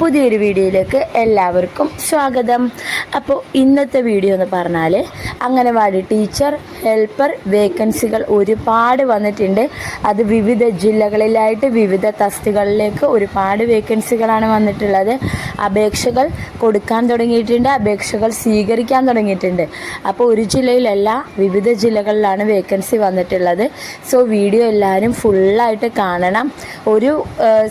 പുതിയൊരു വീഡിയോയിലേക്ക് എല്ലാവർക്കും സ്വാഗതം. അപ്പോൾ ഇന്നത്തെ വീഡിയോ എന്ന് പറഞ്ഞാൽ അംഗനവാടി ടീച്ചർ ഹെൽപ്പർ വേക്കൻസികൾ ഒരുപാട് വന്നിട്ടുണ്ട്. അത് വിവിധ ജില്ലകളിലായിട്ട് വിവിധ തസ്തികളിലേക്ക് ഒരുപാട് വേക്കൻസികളാണ് വന്നിട്ടുള്ളത്. അപേക്ഷകൾ കൊടുക്കാൻ തുടങ്ങിയിട്ടുണ്ട് അപേക്ഷകൾ സ്വീകരിക്കാൻ തുടങ്ങിയിട്ടുണ്ട്. അപ്പോൾ ഒരു ജില്ലയിലല്ല വിവിധ ജില്ലകളിലാണ് വേക്കൻസി വന്നിട്ടുള്ളത്. സോ വീഡിയോ എല്ലാവരും ഫുള്ളായിട്ട് കാണണം. ഒരു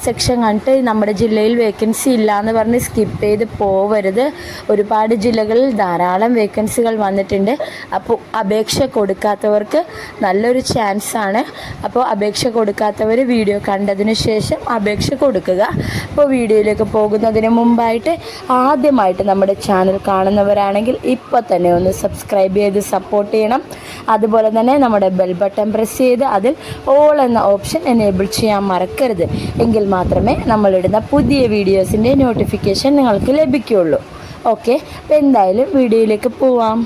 സെക്ഷൻ കണ്ടിട്ട് നമ്മുടെ ജില്ലയിൽ വേക്കൻസി ഇല്ല എന്ന് പറഞ്ഞ് സ്കിപ്പ് ചെയ്ത് പോവരുത്. ഒരുപാട് ജില്ലകളിൽ ധാരാളം വേക്കൻസികൾ വന്നിട്ടുണ്ട്. അപ്പോൾ അപേക്ഷ കൊടുക്കാത്തവർക്ക് നല്ലൊരു ചാൻസ് ആണ്. അപ്പോൾ അപേക്ഷ കൊടുക്കാത്തവർ വീഡിയോ കണ്ടതിന് ശേഷം അപേക്ഷ കൊടുക്കുക. അപ്പോൾ വീഡിയോയിലേക്ക് പോകുന്നതിന് മുമ്പായിട്ട് ആദ്യമായിട്ട് നമ്മുടെ ചാനൽ കാണുന്നവരാണെങ്കിൽ ഇപ്പോൾ തന്നെ ഒന്ന് സബ്സ്ക്രൈബ് ചെയ്ത് സപ്പോർട്ട് ചെയ്യണം. അതുപോലെ തന്നെ നമ്മുടെ ബെൽ ബട്ടൺ പ്രസ് ചെയ്ത് അതിൽ ഓൾ എന്ന ഓപ്ഷൻ എനേബിൾ ചെയ്യാൻ മറക്കരുത്. എങ്കിൽ മാത്രമേ നമ്മളിടുന്ന പുതിയ വീഡിയോസിന്റെ നോട്ടിഫിക്കേഷൻ നിങ്ങൾക്ക് ലഭിക്കുകയുള്ളൂ. ഓക്കെ അപ്പോൾ എന്തായാലും വീഡിയോയിലേക്ക് പോവാം.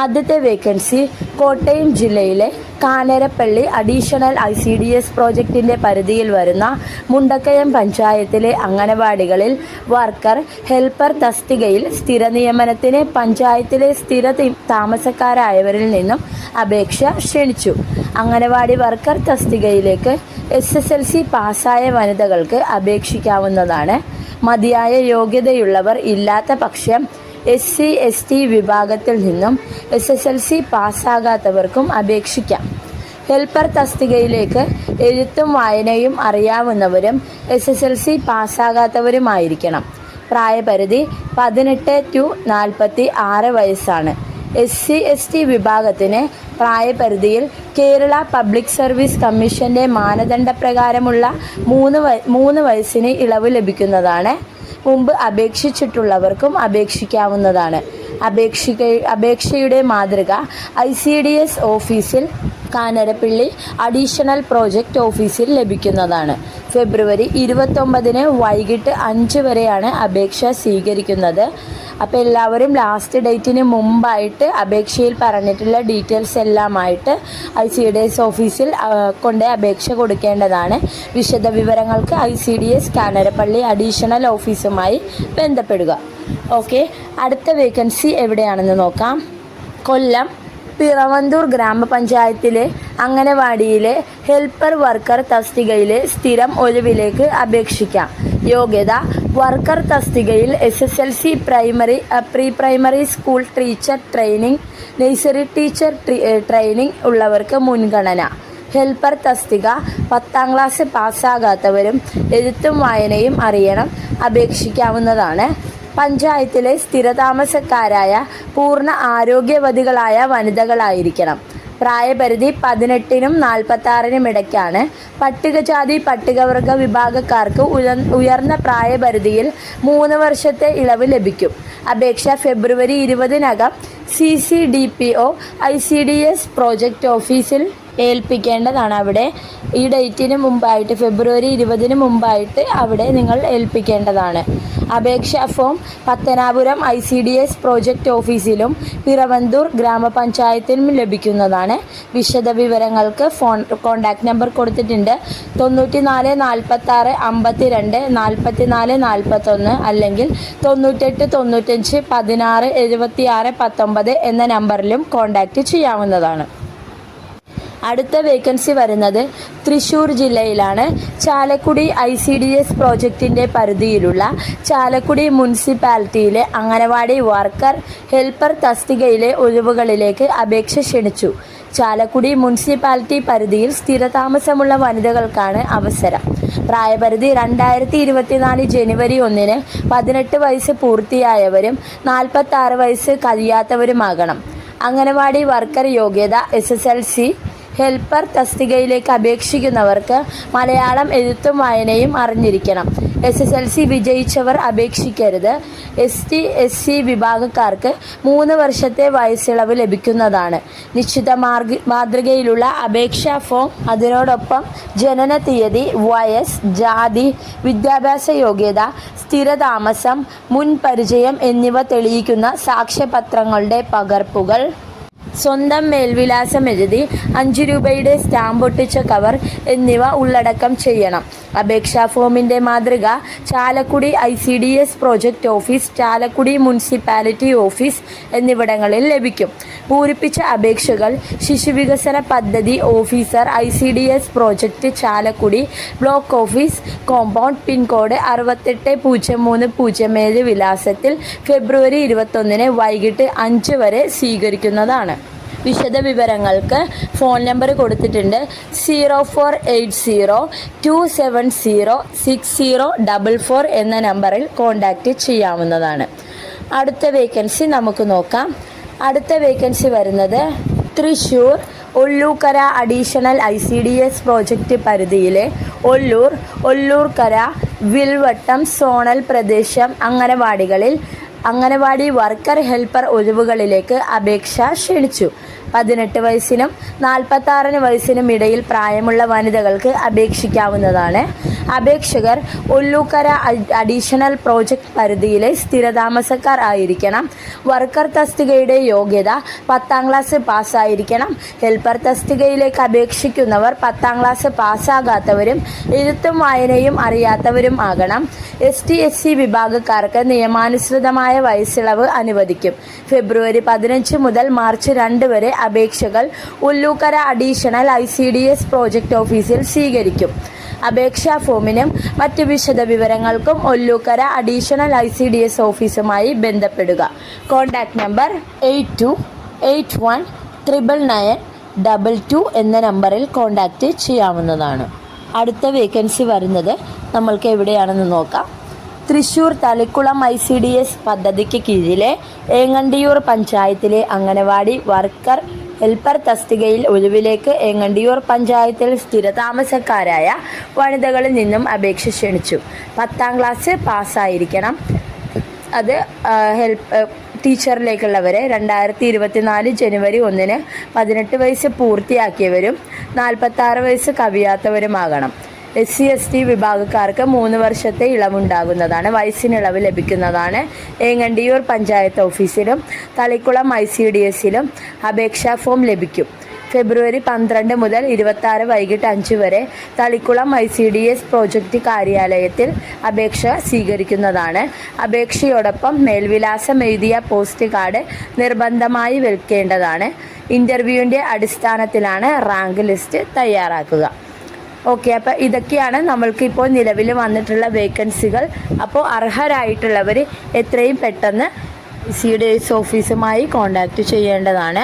ആദ്യത്തെ വേക്കൻസി കോട്ടയം ജില്ലയിലെ Kanarappally additional I C D S പ്രോജക്റ്റിന്റെ പരിധിയിൽ വരുന്ന മുണ്ടക്കയം പഞ്ചായത്തിലെ അംഗനവാടികളിൽ വർക്കർ ഹെൽപ്പർ തസ്തികയിൽ സ്ഥിര നിയമനത്തിന് പഞ്ചായത്തിലെ സ്ഥിര താമസക്കാരായവരിൽ നിന്നും അപേക്ഷ ക്ഷണിച്ചു. അംഗനവാടി വർക്കർ തസ്തികയിലേക്ക് എസ് എസ് എൽ സി പാസ്സായ വനിതകൾക്ക് അപേക്ഷിക്കാവുന്നതാണ്. മതിയായ യോഗ്യതയുള്ളവർ ഇല്ലാത്ത പക്ഷം എസ് സി എസ് ടി വിഭാഗത്തിൽ നിന്നും എസ് എസ് എൽ സി പാസ്സാകാത്തവർക്കും അപേക്ഷിക്കാം. ഹെൽപ്പർ തസ്തികയിലേക്ക് എഴുത്തും വായനയും അറിയാവുന്നവരും എസ് എസ് എൽ സി പാസ്സാകാത്തവരുമായിരിക്കണം. പ്രായപരിധി പതിനെട്ട് ടു നാൽപ്പത്തി ആറ് വയസ്സാണ്. എസ് സി എസ് ടി വിഭാഗത്തിന് പ്രായപരിധിയിൽ കേരള പബ്ലിക് സർവീസ് കമ്മീഷന്റെ മാനദണ്ഡപ്രകാരമുള്ള മൂന്ന് മൂന്ന് വയസ്സിന് ഇളവ് ലഭിക്കുന്നതാണ്. മുമ്പ് അപേക്ഷിച്ചിട്ടുള്ളവർക്കും അപേക്ഷിക്കാവുന്നതാണ്. അപേക്ഷിക്ക അപേക്ഷയുടെ മാതൃക ഐ സി ഡി എസ് ഓഫീസിൽ കാനരപ്പള്ളി അഡീഷണൽ പ്രോജക്റ്റ് ഓഫീസിൽ ലഭിക്കുന്നതാണ്. ഫെബ്രുവരി ഇരുപത്തൊമ്പതിന് വൈകിട്ട് അഞ്ച് വരെയാണ് അപേക്ഷ സ്വീകരിക്കുന്നത്. അപ്പോൾ എല്ലാവരും ലാസ്റ്റ് ഡേറ്റിന് മുമ്പായിട്ട് അപേക്ഷയിൽ പറഞ്ഞിട്ടുള്ള ഡീറ്റെയിൽസ് എല്ലാമായിട്ട് ഐ സി ഡി എസ് ഓഫീസിൽ കൊണ്ട് അപേക്ഷ കൊടുക്കേണ്ടതാണ്. വിശദ വിവരങ്ങൾക്ക് I C D S Kanarappally additional ഓഫീസുമായി ബന്ധപ്പെടുക. ഓക്കെ അടുത്ത വേക്കൻസി എവിടെയാണെന്ന് നോക്കാം. കൊല്ലം പിറവന്തൂർ ഗ്രാമപഞ്ചായത്തിലെ അംഗനവാടിയിലെ ഹെൽപ്പർ വർക്കർ തസ്തികയിലെ സ്ഥിരം ഒഴിവിലേക്ക് അപേക്ഷിക്കാം. യോഗ്യത വർക്കർ തസ്തികയിൽ S S L C primary pre primary school teacher training nursery teacher tri- training ഉള്ളവർക്ക് മുൻഗണന. ഹെൽപ്പർ തസ്തിക പത്താം ക്ലാസ് പാസ്സാകാത്തവരും എഴുത്തും വായനയും അറിയണം അപേക്ഷിക്കാവുന്നതാണ്. പഞ്ചായത്തിലെ സ്ഥിരതാമസക്കാരായ പൂർണ ആരോഗ്യവതികളായ വനിതകളായിരിക്കണം. പ്രായപരിധി പതിനെട്ടിനും നാൽപ്പത്തി ആറിനും ഇടയ്ക്കാണ്. പട്ടികജാതി പട്ടികവർഗ വിഭാഗക്കാർക്ക് ഉയർന്ന പ്രായപരിധിയിൽ മൂന്ന് വർഷത്തെ ഇളവ് ലഭിക്കും. അപേക്ഷ ഫെബ്രുവരി ഇരുപതിനകം C C D P O I C D S project ഓഫീസിൽ ഏൽപ്പിക്കേണ്ടതാണ് അവിടെ. ഈ ഡേറ്റിന് മുമ്പായിട്ട് ഫെബ്രുവരി ഇരുപതിന് മുമ്പായിട്ട് അവിടെ നിങ്ങൾ ഏൽപ്പിക്കേണ്ടതാണ്. അപേക്ഷാ form Pathanapuram I C D S project ഓഫീസിലും പിറവന്തൂർ ഗ്രാമപഞ്ചായത്തിലും ലഭിക്കുന്നതാണ്. വിശദ വിവരങ്ങൾക്ക് ഫോൺ കോൺടാക്റ്റ് നമ്പർ കൊടുത്തിട്ടുണ്ട്. തൊണ്ണൂറ്റി നാല് നാൽപ്പത്തി ആറ് അമ്പത്തി രണ്ട് നാൽപ്പത്തി നാല് നാൽപ്പത്തൊന്ന് അല്ലെങ്കിൽ തൊണ്ണൂറ്റെട്ട് തൊണ്ണൂറ്റഞ്ച് പതിനാറ് എഴുപത്തി ആറ് പത്തൊമ്പത് എന്ന നമ്പറിലും കോൺടാക്റ്റ് ചെയ്യാവുന്നതാണ്. അടുത്ത വേക്കൻസി വരുന്നത് തൃശൂർ ജില്ലയിലാണ്. Chalakudy I C D S പ്രോജക്റ്റിന്റെ പരിധിയിലുള്ള ചാലക്കുടി മുനിസിപ്പാലിറ്റിയിലെ അംഗനവാടി വർക്കർ ഹെൽപ്പർ തസ്തികയിലെ ഒഴിവുകളിലേക്ക് അപേക്ഷ ക്ഷണിച്ചു. ചാലക്കുടി മുനിസിപ്പാലിറ്റി പരിധിയിൽ സ്ഥിരതാമസമുള്ള വനിതകൾക്കാണ് അവസരം. പ്രായപരിധി രണ്ടായിരത്തി ഇരുപത്തിനാല് ജനുവരി ഒന്നിന് പതിനെട്ട് വയസ്സ് പൂർത്തിയായവരും നാൽപ്പത്തി വയസ്സ് കഴിയാത്തവരുമാകണം. അംഗനവാടി വർക്കർ യോഗ്യത S S L C helper തസ്തികയിലേക്ക് അപേക്ഷിക്കുന്നവർക്ക് മലയാളം എഴുത്തും വായനയും അറിഞ്ഞിരിക്കണം. എസ് എസ് എൽ സി വിജയിച്ചവർ അപേക്ഷിക്കരുത്. എസ് ടി എസ് സി വിഭാഗക്കാർക്ക് മൂന്ന് വർഷത്തെ വയസ്സിളവ് ലഭിക്കുന്നതാണ്. നിശ്ചിത മാർഗ മാതൃകയിലുള്ള അപേക്ഷാ ഫോം അതിനോടൊപ്പം ജനന തീയതി വയസ്സ് ജാതി വിദ്യാഭ്യാസ യോഗ്യത സ്ഥിരതാമസം മുൻ പരിചയം എന്നിവ തെളിയിക്കുന്ന സാക്ഷ്യപത്രങ്ങളുടെ പകർപ്പുകൾ. സ്വന്തം മേൽവിലാസം എഴുതി അഞ്ച് രൂപയുടെ സ്റ്റാമ്പ് ഒട്ടിച്ച കവർ എന്നിവ ഉള്ളടക്കം ചെയ്യണം. അപേക്ഷാ ഫോമിന്റെ മാതൃക Chalakudy I C D S project office Chalakudy municipality office എന്നിവിടങ്ങളിൽ ലഭിക്കും. പൂരിപ്പിച്ച അപേക്ഷകൾ ശിശുവികസന പദ്ധതി officer I C D S project Chalakudy block office compound pincode അറുപത്തെട്ട് പൂജ്യം മൂന്ന് പൂജ്യം ഏഴ് വിലാസത്തിൽ ഫെബ്രുവരി ഇരുപത്തൊന്നിന് വൈകിട്ട് അഞ്ച് വരെ സ്വീകരിക്കുന്നതാണ്. വിശദ വിവരങ്ങൾക്ക് ഫോൺ നമ്പർ കൊടുത്തിട്ടുണ്ട് zero four eight zero two seven zero six zero double four എന്ന നമ്പറിൽ കോൺടാക്റ്റ് ചെയ്യാവുന്നതാണ്. അടുത്ത വേക്കൻസി നമുക്ക് നോക്കാം. അടുത്ത വേക്കൻസി വരുന്നത് Thrissur Ollukkara additional I C D S project പരിധിയിലെ ഒല്ലൂർ ഒല്ലൂർക്കര വിൽവട്ടം സോണൽ പ്രദേശം അംഗനവാടികളിൽ അംഗനവാടി വർക്കർ ഹെൽപ്പർ ഒഴിവുകളിലേക്ക് അപേക്ഷ ക്ഷണിച്ചു. പതിനെട്ട് വയസ്സിനും നാൽപ്പത്താറിന് വയസ്സിനും ഇടയിൽ പ്രായമുള്ള വനിതകൾക്ക് അപേക്ഷിക്കാവുന്നതാണ്. അപേക്ഷകർ അഡ്- അഡീഷണൽ പ്രോജക്റ്റ് പരിധിയിലെ സ്ഥിരതാമസക്കാർ ആയിരിക്കണം. വർക്കർ തസ്തികയുടെ യോഗ്യത പത്താം ക്ലാസ് പാസ്സായിരിക്കണം. ഹെൽപ്പർ തസ്തികയിലേക്ക് അപേക്ഷിക്കുന്നവർ പത്താം ക്ലാസ് പാസ്സാകാത്തവരും എഴുത്തും വായനയും അറിയാത്തവരും ആകണം. എസ് ടി എസ് സി വിഭാഗക്കാർക്ക് നിയമാനുസൃതമായ വയസ്സിളവ് അനുവദിക്കും. ഫെബ്രുവരി പതിനഞ്ച് മുതൽ മാർച്ച് രണ്ട് വരെ അപേക്ഷകൾ Ollukkara additional I C D S project ഓഫീസിൽ സ്വീകരിക്കും. അപേക്ഷാ ഫോമിനും മറ്റ് വിശദ വിവരങ്ങൾക്കും Ollukkara additional I C D S ഓഫീസുമായി ബന്ധപ്പെടുക. Contact number eight two eight one triple nine double two എന്ന നമ്പറിൽ കോൺടാക്റ്റ് ചെയ്യാവുന്നതാണ്. അടുത്ത വേക്കൻസി വരുന്നത് നമ്മൾക്ക് എവിടെയാണെന്ന് നോക്കാം. Thrissur Thalikulam I C D S പദ്ധതിക്ക് കീഴിലെ ഏങ്ങണ്ടിയൂർ പഞ്ചായത്തിലെ അംഗനവാടി വർക്കർ ഹെൽപ്പർ തസ്തികയിൽ ഒഴിവിലേക്ക് എങ്ങണ്ടിയൂർ പഞ്ചായത്തിൽ സ്ഥിരതാമസക്കാരായ വനിതകളിൽ നിന്നും അപേക്ഷ ക്ഷണിച്ചു. പത്താം ക്ലാസ് പാസ്സായിരിക്കണം. അത് ഹെൽപ്പ് ടീച്ചറിലേക്കുള്ളവരെ രണ്ടായിരത്തി ഇരുപത്തിനാല് ജനുവരി ഒന്നിന് പതിനെട്ട് വയസ്സ് പൂർത്തിയാക്കിയവരും നാൽപ്പത്താറ് വയസ്സ് കവിയാത്തവരുമാകണം. എസ് സി എസ് ടി വിഭാഗക്കാർക്ക് മൂന്ന് വർഷത്തെ ഇളവുണ്ടാകുന്നതാണ്. വയസ്സിന് ഇളവ് ലഭിക്കുന്നതാണ്. ഏങ്ങണ്ടിയൂർ പഞ്ചായത്ത് ഓഫീസിലും തളിക്കുളം ഐ സി ഡി എസിലും അപേക്ഷാ ഫോം ലഭിക്കും. ഫെബ്രുവരി പന്ത്രണ്ട് മുതൽ ഇരുപത്തി വൈകിട്ട് അഞ്ച് വരെ Thalikulam I C D S project കാര്യാലയത്തിൽ അപേക്ഷ സ്വീകരിക്കുന്നതാണ്. അപേക്ഷയോടൊപ്പം മേൽവിലാസം എഴുതിയ പോസ്റ്റ് കാർഡ് നിർബന്ധമായി വിൽക്കേണ്ടതാണ്. ഇന്റർവ്യൂവിന്റെ അടിസ്ഥാനത്തിലാണ് റാങ്ക് ലിസ്റ്റ് തയ്യാറാക്കുക. ഓക്കെ അപ്പോൾ ഇതൊക്കെയാണ് നമ്മൾക്ക് ഇപ്പോൾ നിലവിൽ വന്നിട്ടുള്ള വേക്കൻസികൾ. അപ്പോൾ അർഹരായിട്ടുള്ളവർ എത്രയും പെട്ടെന്ന് സി ഡി എസ് ഓഫീസുമായി കോൺടാക്റ്റ് ചെയ്യേണ്ടതാണ്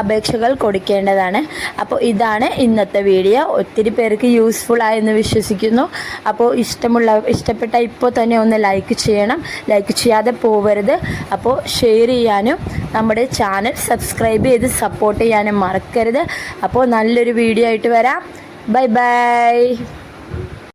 അപേക്ഷകൾ കൊടുക്കേണ്ടതാണ്. അപ്പോൾ ഇതാണ് ഇന്നത്തെ വീഡിയോ ഒത്തിരി പേർക്ക് യൂസ്ഫുൾ ആയെന്ന് വിശ്വസിക്കുന്നു. അപ്പോൾ ഇഷ്ടമുള്ള ഇഷ്ടപ്പെട്ട ഇപ്പോൾ തന്നെ ഒന്ന് ലൈക്ക് ചെയ്യണം. ലൈക്ക് ചെയ്യാതെ പോവരുത്. അപ്പോൾ ഷെയർ ചെയ്യാനും നമ്മുടെ ചാനൽ സബ്സ്ക്രൈബ് ചെയ്ത് സപ്പോർട്ട് ചെയ്യാനും മറക്കരുത്. അപ്പോൾ നല്ലൊരു വീഡിയോ ആയിട്ട് വരാം. Bye-bye!